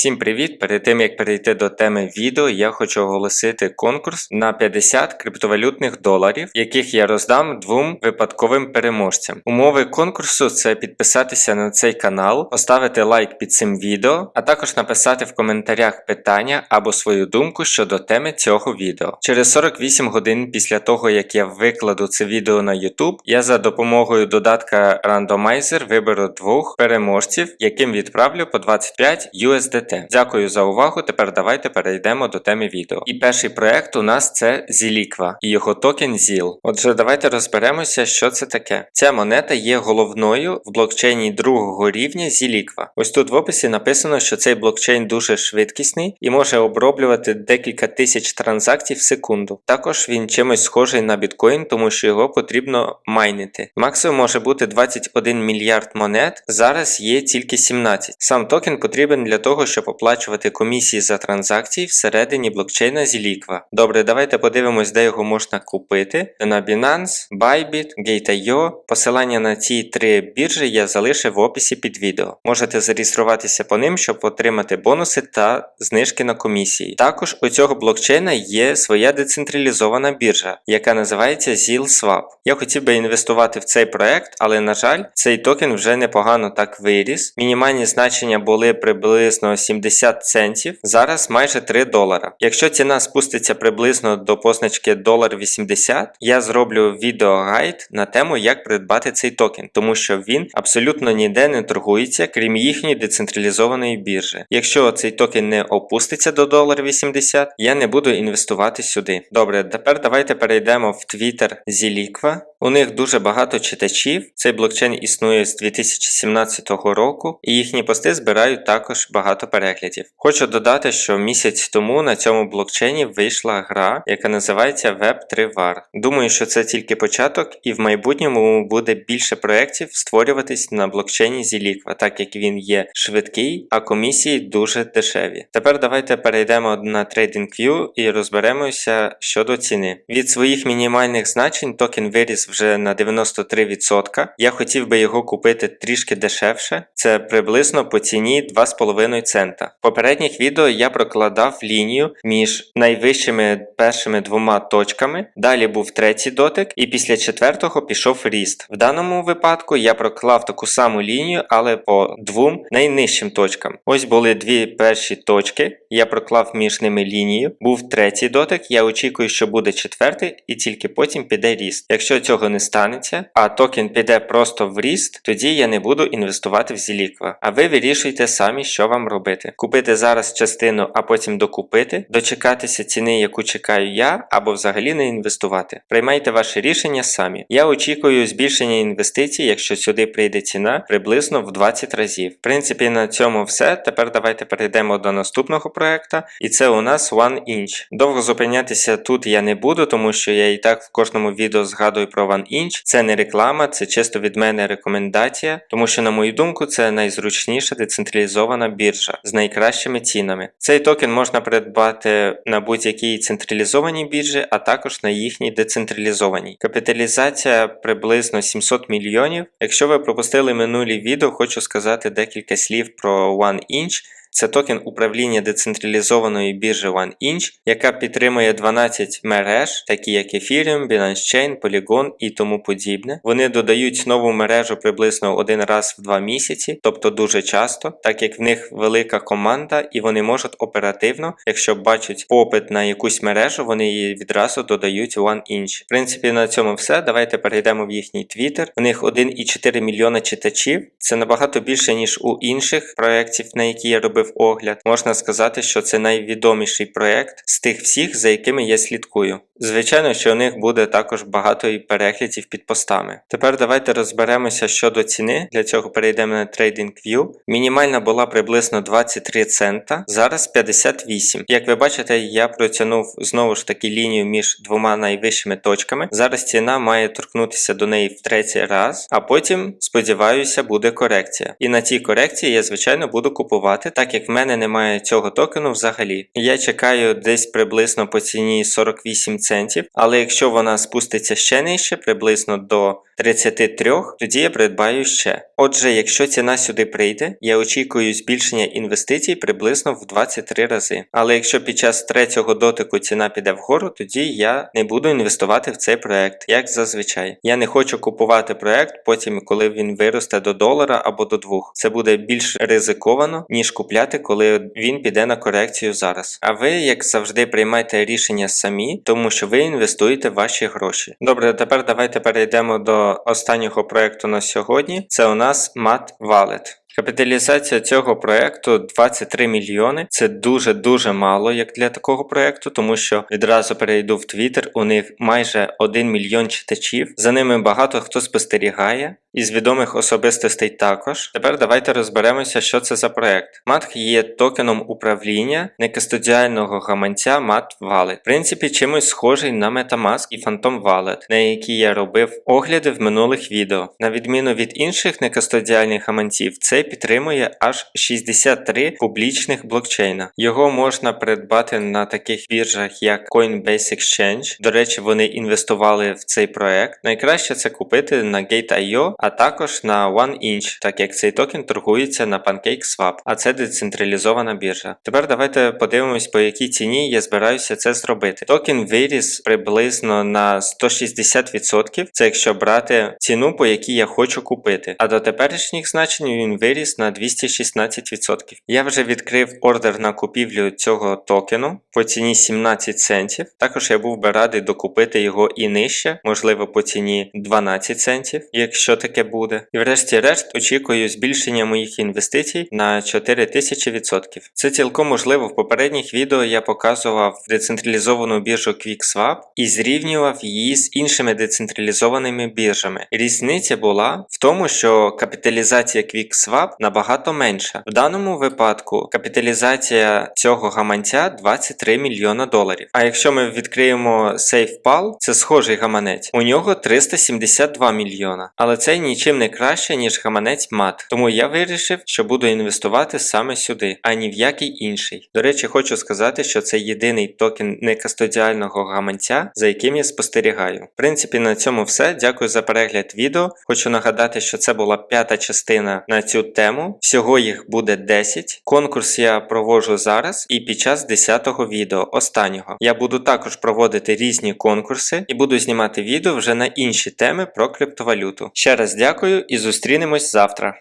Всім привіт! Перед тим як перейти до теми відео, я хочу оголосити конкурс на 50 криптовалютних доларів, яких я роздам двом випадковим переможцям. Умови конкурсу це підписатися на цей канал, поставити лайк під цим відео, а також написати в коментарях питання або свою думку щодо теми цього відео. Через 48 годин після того, як я викладу це відео на YouTube, я за допомогою додатка Randomizer виберу двох переможців, яким відправлю по 25 USDT. Дякую за увагу. Тепер давайте перейдемо до теми відео. І перший проект у нас це Ziliqua і його токен ZIL. Отже, давайте розберемося, що це таке. Ця монета є головною в блокчейні другого рівня Ziliqua. Ось тут в описі написано, що цей блокчейн дуже швидкісний і може оброблювати декілька тисяч транзакцій в секунду. Також він чимось схожий на біткоін, тому що його потрібно майнити. Максимум може бути 21 мільярд монет, зараз є тільки 17. Сам токен потрібен для того, щоб оплачувати комісії за транзакції всередині блокчейна Ziliqua. Добре, давайте подивимось, де його можна купити. На Binance, Bybit, Gate.io. Посилання на ці три біржі я залишив в описі під відео. Можете зареєструватися по ним, щоб отримати бонуси та знижки на комісії. Також у цього блокчейна є своя децентралізована біржа, яка називається ZILSwap. Я хотів би інвестувати в цей проект, але на жаль, цей токен вже непогано так виріс. Мінімальні значення були приблизно 70 центів, зараз майже 3 долара. Якщо ціна спуститься приблизно до позначки долар 80, я зроблю відеогайд на тему, як придбати цей токен, тому що він абсолютно ніде не торгується, крім їхньої децентралізованої біржі. Якщо цей токен не опуститься до долар 80, я не буду інвестувати сюди. Добре, тепер давайте перейдемо в Twitter Ziliqua. У них дуже багато читачів. Цей блокчейн існує з 2017 року, і їхні пости збирають також багато переглядів. Хочу додати, що місяць тому на цьому блокчейні вийшла гра, яка називається Web3 War. Думаю, що це тільки початок, і в майбутньому буде більше проєктів створюватись на блокчейні Ziliqua, так як він є швидкий, а комісії дуже дешеві. Тепер давайте перейдемо на TradingView і розберемося щодо ціни. Від своїх мінімальних значень токен виріс вже на 93%. Я хотів би його купити трішки дешевше, це приблизно по ціні 2,5 цента. В попередніх відео я прокладав лінію між найвищими першими двома точками, далі був третій дотик, і після четвертого пішов ріст. В даному випадку я проклав таку саму лінію, але по двом найнижчим точкам. Ось були дві перші точки, я проклав між ними лінію, був третій дотик, я очікую, що буде четвертий, і тільки потім піде ріст. Якщо цього не станеться, а токен піде просто в ріст, тоді я не буду інвестувати в Ziliqua. А ви вирішуйте самі, що вам робити. Купити зараз частину, а потім докупити, дочекатися ціни, яку чекаю я, або взагалі не інвестувати. Приймайте ваше рішення самі. Я очікую збільшення інвестицій, якщо сюди прийде ціна приблизно в 20 разів. В принципі, на цьому все. Тепер давайте перейдемо до наступного проекта, і це у нас OneInch. Довго зупинятися тут я не буду, тому що я і так в кожному відео згадую про OneInch. Це не реклама, це чисто від мене рекомендація, тому що, на мою думку, це найзручніша децентралізована біржа з найкращими цінами. Цей токен можна придбати на будь-якій централізованій біржі, а також на їхній децентралізованій. Капіталізація приблизно 700 мільйонів. Якщо ви пропустили минулі відео, хочу сказати декілька слів про OneInch. Це токен управління децентралізованої біржі OneInch, яка підтримує 12 мереж, такі як Ethereum, Binance Chain, Polygon і тому подібне. Вони додають нову мережу приблизно один раз в два місяці, тобто дуже часто, так як в них велика команда і вони можуть оперативно, якщо бачать попит на якусь мережу, вони її відразу додають в OneInch. В принципі, на цьому все. Давайте перейдемо в їхній Twitter. У них 1,4 мільйона читачів. Це набагато більше, ніж у інших проєктів, на які я робив робив огляд, можна сказати, що це найвідоміший проєкт з тих всіх, за якими я слідкую. Звичайно, що у них буде також багато і переглядів під постами. Тепер давайте розберемося щодо ціни. Для цього перейдемо на TradingView. Мінімальна була приблизно 23 цента, зараз 58. Як ви бачите, я протягнув знову ж таки лінію між двома найвищими точками. Зараз ціна має торкнутися до неї в третій раз, а потім, сподіваюся, буде корекція. І на цій корекції я, звичайно, буду купувати, так як в мене немає цього токену взагалі. Я чекаю десь приблизно по ціні 48 центів центів, але якщо вона спуститься ще нижче, приблизно до 33, тоді я придбаю ще. Отже, якщо ціна сюди прийде, я очікую збільшення інвестицій приблизно в 23 рази. Але якщо під час третього дотику ціна піде вгору, тоді я не буду інвестувати в цей проект, як зазвичай. Я не хочу купувати проект потім, коли він виросте до долара або до двох. Це буде більш ризиковано, ніж купляти, коли він піде на корекцію зараз. А ви, як завжди, приймайте рішення самі, тому що ви інвестуєте ваші гроші. Добре, тепер давайте перейдемо до останнього проекту на сьогодні. Це у нас Mat Wallet. Капіталізація цього проекту 23 мільйони. Це дуже дуже мало як для такого проекту, тому що відразу перейду в Twitter, у них майже 1 мільйон читачів. За ними багато хто спостерігає. Із відомих особистостей також. Тепер давайте розберемося, що це за проект. MAT є токеном управління некастодіального гаманця MAT Wallet. В принципі, чимось схожий на MetaMask і Phantom Wallet, на які я робив огляди в минулих відео. На відміну від інших некастодіальних гаманців, цей підтримує аж 63 публічних блокчейна. Його можна придбати на таких біржах, як Coinbase Exchange. До речі, вони інвестували в цей проект. Найкраще це купити на Gate.io, а також на OneInch, так як цей токен торгується на PancakeSwap, а це децентралізована біржа. Тепер давайте подивимось, по якій ціні я збираюся це зробити. Токен виріс приблизно на 160%, це якщо брати ціну, по якій я хочу купити. А до теперішніх значень він виріс на 216%. Я вже відкрив ордер на купівлю цього токену по ціні 17 центів. Також я був би радий докупити його і нижче, можливо, по ціні 12 центів, якщо таке буде. І врешті-решт очікую збільшення моїх інвестицій на 4000%. Це цілком можливо. В попередніх відео я показував децентралізовану біржу QuickSwap і зрівнював її з іншими децентралізованими біржами. Різниця була в тому, що капіталізація QuickSwap набагато менша. В даному випадку капіталізація цього гаманця 23 мільйона доларів. А якщо ми відкриємо SafePal, це схожий гаманець, у нього 372 мільйона. Але це нічим не краще, ніж гаманець MAT. Тому я вирішив, що буду інвестувати саме сюди, а ні в який інший. До речі, хочу сказати, що це єдиний токен некастодіального гаманця, за яким я спостерігаю. В принципі, на цьому все. Дякую за перегляд відео. Хочу нагадати, що це була п'ята частина на цю тему. Всього їх буде 10. Конкурс я проводжу зараз і під час 10-го відео, останнього. Я буду також проводити різні конкурси і буду знімати відео вже на інші теми про криптовалюту. Ще раз дякую і зустрінемось завтра.